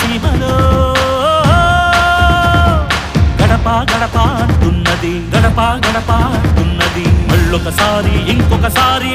సీమలో గడప గడప అంటున్నది గడప గడప అంటున్నది. మళ్ళొకసారి ఇంకొకసారి